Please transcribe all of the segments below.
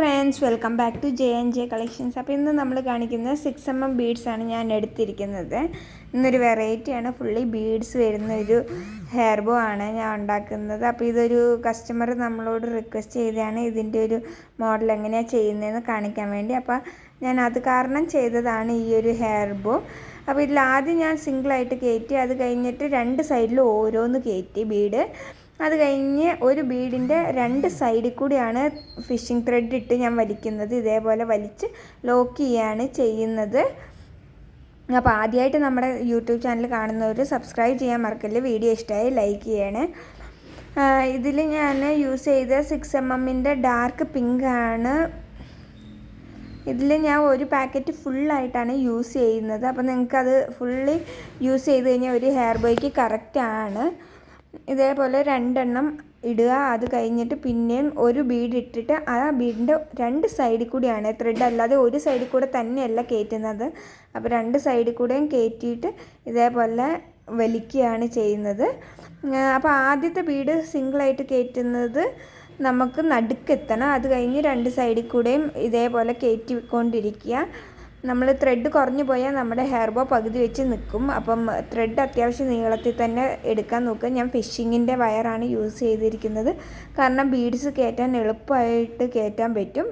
Friends welcome back to J N J collections അപ്പോൾ ഇന്ന് നമ്മൾ കാണിക്കുന്നത് സിക്സ് എം എം ബീഡ്സ് ആണ് ഞാൻ എടുത്തിരിക്കുന്നത്. ഇന്നൊരു വെറൈറ്റിയാണ് ഫുള്ളി ബീഡ്സ് വരുന്ന ഒരു ഹെയർ ബോ ആണ് ഞാൻ ഉണ്ടാക്കുന്നത്. അപ്പോൾ ഇതൊരു കസ്റ്റമർ നമ്മളോട് റിക്വസ്റ്റ് ചെയ്തതാണ് ഇതിന്റെ ഒരു മോഡൽ എങ്ങനെയാണ് ചെയ്യുന്നതെന്ന് കാണിക്കാൻ വേണ്ടി. അപ്പോൾ ഞാൻ അത് കാരണം ചെയ്തതാണ് ഈ ഒരു ഹെയർ ബോ അപ്പോൾ ഇതിൽ ആദ്യം ഞാൻ സിംഗിളായിട്ട് കയറ്റി അത് കഴിഞ്ഞിട്ട് രണ്ട് സൈഡിലും ഓരോന്ന് കയറ്റി ബീഡ് അത് കഴിഞ്ഞ് ഒരു ബീഡിന്റെ രണ്ട് സൈഡിൽ കൂടിയാണ് ഫിഷിംഗ് ത്രെഡ് ഇട്ട് ഞാൻ വലിക്കുന്നത്. ഇതേപോലെ വലിച്ച് ലോക്ക് ചെയ്യാണ് ചെയ്യുന്നത്. അപ്പോൾ ആദ്യമായിട്ട് നമ്മുടെ യൂട്യൂബ് ചാനൽ കാണുന്നവർ സബ്സ്ക്രൈബ് ചെയ്യാൻ മറക്കല്ലേ? വീഡിയോ ഇഷ്ടമായി ലൈക്ക് ചെയ്യണേ. ഇതിൽ ഞാൻ യൂസ് ചെയ്ത സിക്സ് എം എമ്മിന്റെ ഡാർക്ക് പിങ്ക് ആണ്. ഇതിൽ ഞാൻ ഒരു പാക്കറ്റ് ഫുള്ളായിട്ടാണ് യൂസ് ചെയ്യുന്നത്. അപ്പോൾ നിങ്ങൾക്കത് ഫുള്ളി യൂസ് ചെയ്ത് കഴിഞ്ഞാൽ ഒരു ഹെയർ ബോയ്ക്ക് കറക്റ്റാണ് ഇതേപോലെ രണ്ടെണ്ണം ഇടുക. അത് കഴിഞ്ഞിട്ട് പിന്നെയും ഒരു ബീഡ് ഇട്ടിട്ട് ആ ബീഡിന്റെ രണ്ട് സൈഡിൽ കൂടിയാണ് ത്രെഡ് അല്ലാതെ ഒരു സൈഡിൽ കൂടെ തന്നെയല്ല കയറ്റുന്നത്. അപ്പോൾ രണ്ട് സൈഡിൽ കൂടെയും കയറ്റിയിട്ട് ഇതേപോലെ വലിക്കുകയാണ് ചെയ്യുന്നത്. അപ്പോൾ ആദ്യത്തെ ബീഡ് സിംഗിളായിട്ട് കയറ്റുന്നത് നമുക്ക് നടുക്കെത്തണം. അത് കഴിഞ്ഞ് രണ്ട് സൈഡിൽ കൂടെയും ഇതേപോലെ കയറ്റിക്കൊണ്ടിരിക്കുക. നമ്മൾ ത്രെഡ് കുറഞ്ഞു പോയാൽ നമ്മുടെ ഹെയർ ബോ പകുതി വെച്ച് നിൽക്കും. അപ്പം ത്രെഡ് അത്യാവശ്യം നീളത്തിൽ തന്നെ എടുക്കാൻ നോക്കുക. ഞാൻ ഫിഷിങ്ങിന്റെ വയറാണ് യൂസ് ചെയ്തിരിക്കുന്നത്. കാരണം ബീഡ്സ് കയറ്റാൻ എളുപ്പമായിട്ട് കയറ്റാൻ പറ്റും.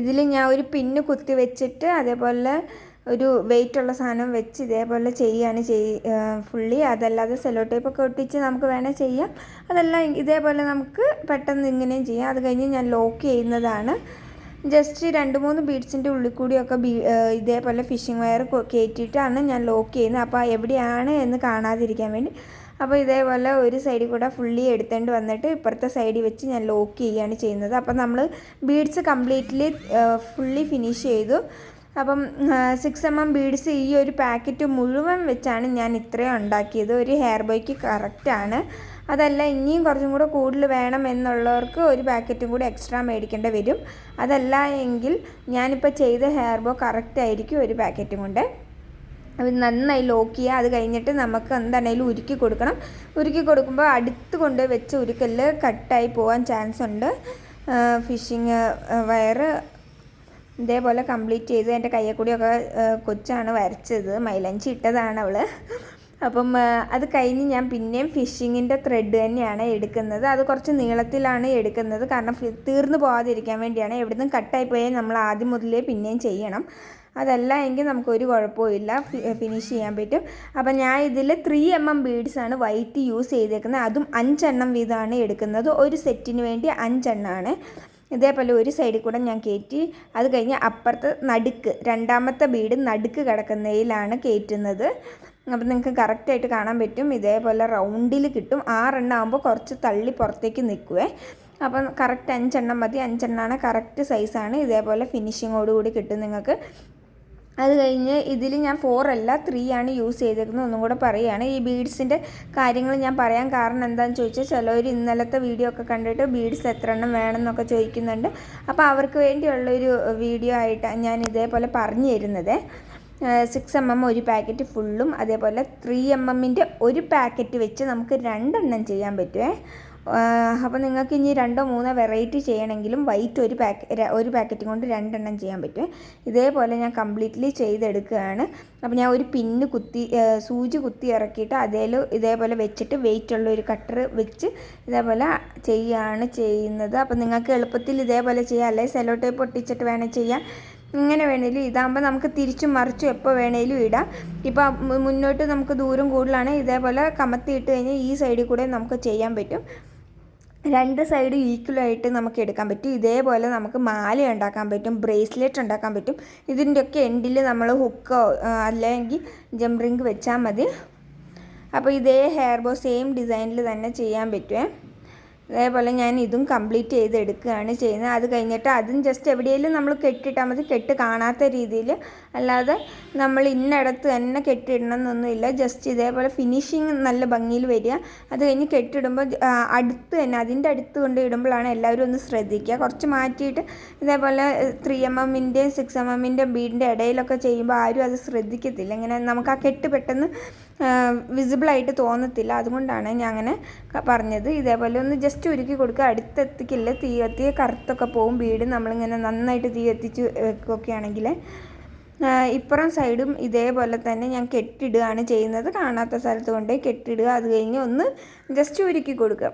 ഇതിൽ ഞാൻ ഒരു പിന്ന് കുത്തി വെച്ചിട്ട് അതേപോലെ ഒരു വെയിറ്റ് ഉള്ള സാധനം വെച്ച് ഇതേപോലെ ചെയ്യുകയാണ് ചെയ് ഫുള്ളി അതല്ലാതെ സെലോ ടേപ്പൊക്കെ ഒട്ടിച്ച് നമുക്ക് വേണേൽ ചെയ്യാം. അതെല്ലാം ഇതേപോലെ നമുക്ക് പെട്ടെന്ന് ഇങ്ങനെയും ചെയ്യാം. അത് കഴിഞ്ഞ് ഞാൻ ലോക്ക് ചെയ്യുന്നതാണ്. ജസ്റ്റ് രണ്ട് മൂന്ന് ബീഡ്സിന്റെ ഉള്ളിൽ കൂടിയൊക്കെ ബീ ഇതേപോലെ ഫിഷിംഗ് വയർ കയറ്റിയിട്ടാണ് ഞാൻ ലോക്ക് ചെയ്യുന്നത്. അപ്പോൾ എവിടെയാണ് എന്ന് കാണാതിരിക്കാൻ വേണ്ടി. അപ്പോൾ ഇതേപോലെ ഒരു സൈഡിൽ കൂടെ ഫുള്ളി എടുത്തേണ്ടി വന്നിട്ട് ഇപ്പുറത്തെ സൈഡിൽ വെച്ച് ഞാൻ ലോക്ക് ചെയ്യുകയാണ് ചെയ്യുന്നത്. അപ്പോൾ നമ്മൾ ബീഡ്സ് കംപ്ലീറ്റ്ലി ഫുള്ളി ഫിനിഷ് ചെയ്തു. അപ്പം സിക്സ് എം എം ബീഡ്സ് ഈ ഒരു പാക്കറ്റ് മുഴുവൻ വെച്ചാണ് ഞാൻ ഇത്രയും ഉണ്ടാക്കിയത്. ഒരു ഹെയർ ബോയ്ക്ക് കറക്റ്റാണ് അതല്ല ഇനിയും കുറച്ചും കൂടെ കൂടുതൽ വേണം എന്നുള്ളവർക്ക് ഒരു പാക്കറ്റും കൂടി എക്സ്ട്രാ മേടിക്കേണ്ടി വരും. അതല്ല എങ്കിൽ ഞാനിപ്പോൾ ചെയ്ത ഹെയർ ബോ കറക്റ്റ് ആയിരിക്കും ഒരു പാക്കറ്റും കൊണ്ട്. അത് നന്നായി ലോക്ക് ചെയ്യുക അത് കഴിഞ്ഞിട്ട് നമുക്ക് എന്താണേലും ഉരുക്കി കൊടുക്കണം. ഉരുക്കി കൊടുക്കുമ്പോൾ അടുത്ത് കൊണ്ട് വെച്ച് ഉരുക്കൽ കട്ടായി പോകാൻ ചാൻസ് ഉണ്ട്. ഫിഷിങ് വയറ് ഇതേപോലെ കംപ്ലീറ്റ് ചെയ്ത് എന്റെ കയ്യെ കൂടിയൊക്കെ കൊച്ചാണ് വരച്ചത്. മൈലഞ്ചി ഇട്ടതാണ് അവൾ അപ്പം അത് കഴിഞ്ഞ് ഞാൻ പിന്നെയും ഫിഷിങ്ങിന്റെ ത്രെഡ് തന്നെയാണ് എടുക്കുന്നത്. അത് കുറച്ച് നീളത്തിലാണ് എടുക്കുന്നത്. കാരണം തീർന്നു പോകാതിരിക്കാൻ വേണ്ടിയാണ്. എവിടുന്നും കട്ടായി പോയാൽ നമ്മൾ ആദ്യം മുതലേ പിന്നെയും ചെയ്യണം. അതല്ല എങ്കിൽ നമുക്കൊരു കുഴപ്പമില്ല ഫിനിഷ് ചെയ്യാൻ പറ്റും. അപ്പം ഞാൻ ഇതിൽ ത്രീ എം എം ബീഡ്സാണ് വൈറ്റ് യൂസ് ചെയ്തേക്കുന്നത്. അതും അഞ്ചെണ്ണം വീതമാണ് എടുക്കുന്നത്. ഒരു സെറ്റിന് വേണ്ടി അഞ്ചെണ്ണമാണ് ഇതേപോലെ ഒരു സൈഡിൽ കൂടെ ഞാൻ കയറ്റി അത് കഴിഞ്ഞ് അപ്പുറത്ത് നടുക്ക് രണ്ടാമത്തെ ബീഡ് നടുക്ക് കിടക്കുന്നതിലാണ് കയറ്റുന്നത്. അപ്പം നിങ്ങൾക്ക് കറക്റ്റായിട്ട് കാണാൻ പറ്റും. ഇതേപോലെ റൗണ്ടിൽ കിട്ടും. ആറെണ്ണം ആകുമ്പോൾ കുറച്ച് തള്ളി പുറത്തേക്ക് നിൽക്കുവേ. അപ്പം കറക്റ്റ് അഞ്ചെണ്ണം മതി. അഞ്ചെണ്ണമാണ് കറക്റ്റ് സൈസാണ് ഇതേപോലെ ഫിനിഷിങ്ങോടുകൂടി കിട്ടും നിങ്ങൾക്ക്. അത് കഴിഞ്ഞ് ഇതിൽ ഞാൻ ഫോർ അല്ല ത്രീ ആണ് യൂസ് ചെയ്തേക്കുന്നത്. ഒന്നും കൂടെ പറയുകയാണ്. ഈ ബീഡ്സിന്റെ കാര്യങ്ങൾ ഞാൻ പറയാൻ കാരണം എന്താണെന്ന് ചോദിച്ചാൽ ചിലവർ ഇന്നലത്തെ വീഡിയോ ഒക്കെ കണ്ടിട്ട് ബീഡ്സ് എത്ര എണ്ണം വേണമെന്നൊക്കെ ചോദിക്കുന്നുണ്ട്. അപ്പോൾ അവർക്ക് വേണ്ടിയുള്ളൊരു വീഡിയോ ആയിട്ടാണ് ഞാൻ ഇതേപോലെ പറഞ്ഞു തരുന്നത്. സിക്സ് എം എം ഒരു പാക്കറ്റ് ഫുള്ളും അതേപോലെ ത്രീ എം എമ്മിന്റെ ഒരു പാക്കറ്റ് വെച്ച് നമുക്ക് രണ്ടെണ്ണം ചെയ്യാൻ പറ്റുമേ അപ്പോൾ നിങ്ങൾക്ക് ഇനി രണ്ടോ മൂന്നോ വെറൈറ്റി ചെയ്യണമെങ്കിലും വൈറ്റ് ഒരു പാക്ക ഒരു പാക്കറ്റ് കൊണ്ട് രണ്ടെണ്ണം ചെയ്യാൻ പറ്റും ഇതേപോലെ ഞാൻ കംപ്ലീറ്റ്ലി ചെയ്തെടുക്കുകയാണ്. അപ്പോൾ ഞാൻ ഒരു പിന്ന് കുത്തി സൂചി കുത്തി ഇറക്കിയിട്ട് അതേൽ ഇതേപോലെ വെച്ചിട്ട് വെയിറ്റ് ഉള്ള ഒരു കട്ടർ വെച്ച് ഇതേപോലെ ചെയ്യുകയാണ് ചെയ്യുന്നത്. അപ്പോൾ നിങ്ങൾക്ക് എളുപ്പത്തിൽ ഇതേപോലെ ചെയ്യാം. അല്ലെങ്കിൽ സെലോ ടേപ്പ് ഒട്ടിച്ചിട്ട് വേണേൽ ചെയ്യാം. ഇങ്ങനെ വേണേലും ഇതാകുമ്പോൾ നമുക്ക് തിരിച്ചും മറിച്ചും എപ്പോൾ വേണേലും ഇടാം. ഇപ്പോൾ മുന്നോട്ട് നമുക്ക് ദൂരം കൂടുതലാണ്. ഇതേപോലെ കമത്തി ഇട്ട് കഴിഞ്ഞാൽ ഈ സൈഡിൽ കൂടെ നമുക്ക് ചെയ്യാൻ പറ്റും. രണ്ട് സൈഡ് ഈക്വലായിട്ട് നമുക്ക് എടുക്കാൻ പറ്റും. ഇതേപോലെ നമുക്ക് മാല ഉണ്ടാക്കാൻ പറ്റും ബ്രേസ്ലെറ്റ് ഉണ്ടാക്കാൻ പറ്റും. ഇതിന്റെയൊക്കെ എൻഡിൽ നമ്മൾ ഹുക്കോ അല്ലെങ്കിൽ ജംറിങ് വെച്ചാൽ മതി. അപ്പോൾ ഇതേ ഹെയർ ബോ സെയിം ഡിസൈനിൽ തന്നെ ചെയ്യാൻ പറ്റുമേ അതേപോലെ ഞാൻ ഇതും കംപ്ലീറ്റ് ചെയ്ത് എടുക്കുകയാണ് ചെയ്യുന്നത്. അത് കഴിഞ്ഞിട്ട് അതും ജസ്റ്റ് എവിടെയെങ്കിലും നമ്മൾ കെട്ടിട്ടാൽ മതി. കെട്ട് കാണാത്ത രീതിയിൽ അല്ലാതെ നമ്മൾ ഇന്നടത്ത് തന്നെ കെട്ടിടണം എന്നൊന്നുമില്ല ജസ്റ്റ് ഇതേപോലെ ഫിനിഷിങ് നല്ല ഭംഗിയിൽ വരിക. അത് കഴിഞ്ഞ് കെട്ടിടുമ്പോൾ അടുത്ത് തന്നെ അതിന്റെ അടുത്ത് കൊണ്ട് ഇടുമ്പോഴാണ് എല്ലാവരും ഒന്ന് ശ്രദ്ധിക്കുക. കുറച്ച് മാറ്റിയിട്ട് ഇതേപോലെ ത്രീ എം എമ്മിന്റെയും സിക്സ് എം എമ്മിന്റെയും ബീഡിന്റെ ഇടയിലൊക്കെ ചെയ്യുമ്പോൾ ആരും അത് ശ്രദ്ധിക്കത്തില്ല. ഇങ്ങനെ നമുക്ക് ആ കെട്ട് പെട്ടെന്ന് വിസിബിളായിട്ട് തോന്നത്തില്ല. അതുകൊണ്ടാണ് ഞാൻ അങ്ങനെ പറഞ്ഞത്. ഇതേപോലെ ഒന്ന് ജസ്റ്റ് ഉരുക്കി കൊടുക്കുക അടുത്തെത്തിക്കില്ല തീ കത്തിയ കറുത്തൊക്കെ പോവും വീട്. നമ്മളിങ്ങനെ നന്നായിട്ട് തീ കത്തിച്ച് വെക്കുകയാണെങ്കിൽ ഇപ്പുറം സൈഡും ഇതേപോലെ തന്നെ ഞാൻ കെട്ടിടുകയാണ് ചെയ്യുന്നത്. കാണാത്ത സ്ഥലത്ത് കൊണ്ട് കെട്ടിടുക. അത് കഴിഞ്ഞ് ഒന്ന് ജസ്റ്റ് ഉരുക്കി കൊടുക്കുക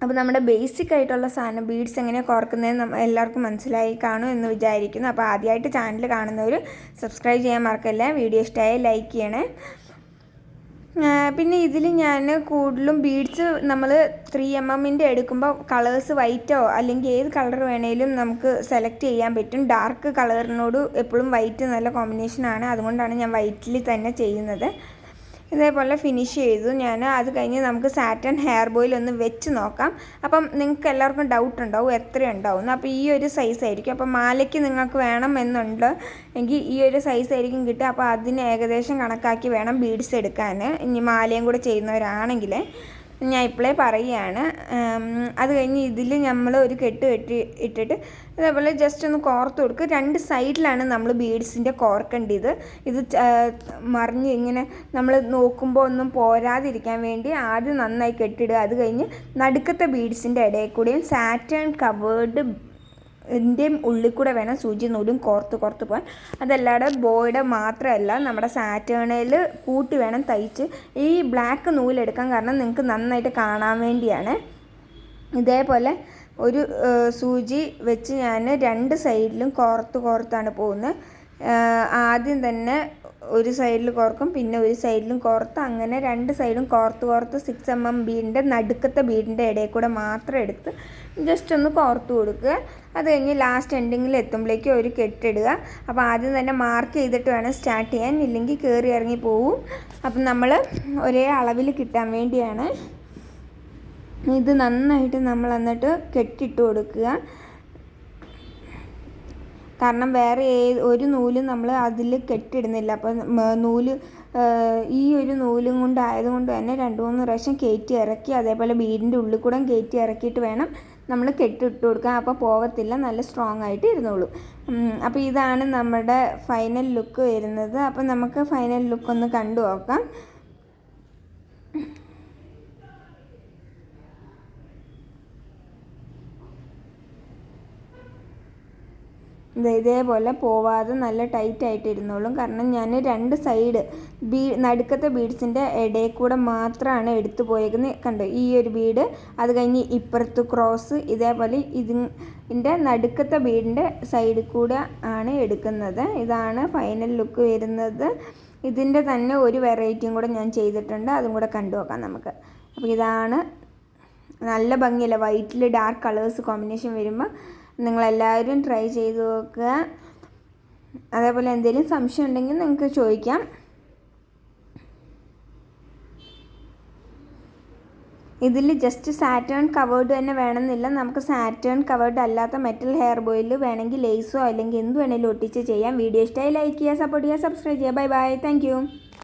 അപ്പോൾ നമ്മുടെ ബേസിക് ആയിട്ടുള്ള സാധനം ബീഡ്സ് എങ്ങനെയാണ് കോർക്കുന്നതെന്ന് എല്ലാവർക്കും മനസ്സിലായി കാണും എന്ന് വിചാരിക്കുന്നു. അപ്പോൾ ആദ്യമായിട്ട് ചാനൽ കാണുന്നവർ സബ്സ്ക്രൈബ് ചെയ്യാൻ മറക്കല്ല? വീഡിയോ ഇഷ്ടമായി ലൈക്ക് ചെയ്യണേ. പിന്നെ ഇതിൽ ഞാൻ കൂടുതലും ബീഡ്സ് നമ്മൾ ത്രീ എം എമ്മിന്റെ എടുക്കുമ്പോൾ കളേഴ്സ് വൈറ്റോ അല്ലെങ്കിൽ ഏത് കളർ വേണേലും നമുക്ക് സെലക്ട് ചെയ്യാൻ പറ്റും. ഡാർക്ക് കളറിനോട് എപ്പോഴും വൈറ്റ് നല്ല കോമ്പിനേഷനാണ് അതുകൊണ്ടാണ് ഞാൻ വൈറ്റിൽ തന്നെ ചെയ്യുന്നത്. ഇതേപോലെ ഫിനിഷ് ചെയ്തു. ഞാൻ അത് കഴിഞ്ഞ് നമുക്ക് സാറ്റൻ ഹെയർ ബോയിൽ ഒന്ന് വെച്ച് നോക്കാം. അപ്പം നിങ്ങൾക്ക് എല്ലാവർക്കും ഡൗട്ട് ഉണ്ടാവും എത്ര ഉണ്ടാവും അപ്പോൾ ഈ ഒരു സൈസ് ആയിരിക്കും. അപ്പം മാലയ്ക്ക് നിങ്ങൾക്ക് വേണം എന്നുണ്ട് എങ്കിൽ ഈ ഒരു സൈസ് ആയിരിക്കും കിട്ടുക. അപ്പോൾ അതിന് ഏകദേശം കണക്കാക്കി വേണം ബീഡ്സ് എടുക്കാൻ. ഇനി മാലയും കൂടെ ചെയ്യുന്നവരാണെങ്കിൽ ഞാൻ ഇപ്പോഴേ പറയുകയാണ് അത് കഴിഞ്ഞ് ഇതിൽ നമ്മൾ ഒരു കെട്ട് കെട്ടി ഇട്ടിട്ട് അതേപോലെ ജസ്റ്റ് ഒന്ന് കോർത്ത് കൊടുക്കുക രണ്ട് സൈഡിലാണ് നമ്മൾ ബീഡ്സിന്റെ കോർക്കേണ്ടത് ഇത് മറിഞ്ഞ് ഇങ്ങനെ നമ്മൾ നോക്കുമ്പോൾ ഒന്നും പോരാതിരിക്കാൻ വേണ്ടി ആദ്യം നന്നായി കെട്ടിടുക അത് കഴിഞ്ഞ് നടുക്കത്തെ ബീഡ്സിന്റെ ഇടയിൽ കൂടിയും സാറ്റേൺ കവേർഡ് ഇതിന്റെയും ഉള്ളിൽ കൂടെ വേണം സൂചി നൂലും കോർത്ത് കോർത്ത് പോകാൻ അതല്ലാതെ ബോയുടെ മാത്രമല്ല നമ്മുടെ സാറ്റേണയിൽ കൂട്ടി വേണം തയ്ച്ച്. ഈ ബ്ലാക്ക് നൂലെടുക്കാൻ കാരണം നിങ്ങൾക്ക് നന്നായിട്ട് കാണാൻ വേണ്ടിയാണ്. ഇതേപോലെ ഒരു സൂചി വെച്ച് ഞാൻ രണ്ട് സൈഡിലും കോർത്ത് കോർത്താണ് പോകുന്നത്. ആദ്യം തന്നെ ഒരു സൈഡിൽ കോർക്കും പിന്നെ ഒരു സൈഡിലും കോർത്ത് അങ്ങനെ രണ്ട് സൈഡും കോർത്ത് കോർത്ത് സിക്സ് എം എം ബീഡിന്റെ നടുക്കത്തെ ബീഡിന്റെ ഇടയിൽ കൂടെ മാത്രം എടുത്ത് ജസ്റ്റ് ഒന്ന് കോർത്ത് കൊടുക്കുക. അത് കഴിഞ്ഞ് ലാസ്റ്റ് എൻഡിങ്ങിൽ എത്തുമ്പോഴേക്കും ഒരു കെട്ടിടുക. അപ്പോൾ ആദ്യം തന്നെ മാർക്ക് ചെയ്തിട്ട് വേണം സ്റ്റാർട്ട് ചെയ്യാൻ. ഇല്ലെങ്കിൽ കയറി ഇറങ്ങി പോവും. അപ്പം നമ്മൾ ഒരേ അളവിൽ കിട്ടാൻ വേണ്ടിയാണ്. ഇത് നന്നായിട്ട് നമ്മൾ എന്നിട്ട് കെട്ടിട്ട് കൊടുക്കുക. കാരണം വേറെ ഒരു നൂലും നമ്മൾ അതിൽ കെട്ടിടുന്നില്ല. അപ്പം നൂൽ ഈ ഒരു നൂലും കൊണ്ട് ആയതുകൊണ്ട് തന്നെ രണ്ട് മൂന്ന് പ്രാവശ്യം കയറ്റി ഇറക്കി അതേപോലെ ബീഡിന്റെ ഉള്ളിൽ കൂടെ കയറ്റി ഇറക്കിയിട്ട് വേണം നമ്മൾ കെട്ടിട്ട് കൊടുക്കാൻ. അപ്പോൾ പോകത്തില്ല നല്ല സ്ട്രോങ് ആയിട്ട് ഇരുന്നോളൂ. അപ്പോൾ ഇതാണ് നമ്മുടെ ഫൈനൽ ലുക്ക് വരുന്നത്. അപ്പോൾ നമുക്ക് ഫൈനൽ ലുക്ക് ഒന്ന് കണ്ടു നോക്കാം. ഇതേപോലെ പോവാതെ നല്ല ടൈറ്റ് ആയിട്ട് ഇരുന്നോളും കാരണം ഞാൻ രണ്ട് സൈഡ് ബീ നടുക്കത്തെ ബീഡ്സിന്റെ ഇടയിൽ കൂടെ മാത്രമാണ് എടുത്തു പോയേക്കുന്നത് കണ്ടോ? ഈ ഒരു ബീഡ് അത് കഴിഞ്ഞ് ഇപ്പുറത്ത് ക്രോസ് ഇതേപോലെ ഇതിന്റെ നടുക്കത്തെ ബീഡിന്റെ സൈഡിൽ കൂടെ ആണ് എടുക്കുന്നത്. ഇതാണ് ഫൈനൽ ലുക്ക് വരുന്നത്. ഇതിന്റെ തന്നെ ഒരു വെറൈറ്റിയും കൂടെ ഞാൻ ചെയ്തിട്ടുണ്ട്. അതും കൂടെ കണ്ടു നോക്കാം നമുക്ക്. അപ്പോൾ ഇതാണ് നല്ല ഭംഗിയല്ല വൈറ്റിൽ ഡാർക്ക് കളേഴ്സ് കോമ്പിനേഷൻ വരുമ്പോൾ നിങ്ങളെല്ലാവരും ട്രൈ ചെയ്ത് നോക്കുക. അതേപോലെ എന്തെങ്കിലും സംശയം ഉണ്ടെങ്കിൽ നിങ്ങൾക്ക് ചോദിക്കാം. ഇതിൽ ജസ്റ്റ് സാറ്റേൺ കവേർഡ് തന്നെ വേണമെന്നില്ല. നമുക്ക് സാറ്റേൺ കവേർഡ് അല്ലാത്ത മെറ്റൽ ഹെയർ ബോയിൽ വേണമെങ്കിൽ ലേസോ അല്ലെങ്കിൽ എന്ത് വേണമെങ്കിലും ഒട്ടിച്ച് ചെയ്യാം. വീഡിയോ ഇഷ്ടമായി ലൈക്ക് ചെയ്യുക സപ്പോർട്ട് ചെയ്യുക സബ്സ്ക്രൈബ് ചെയ്യുക. Bye bye thank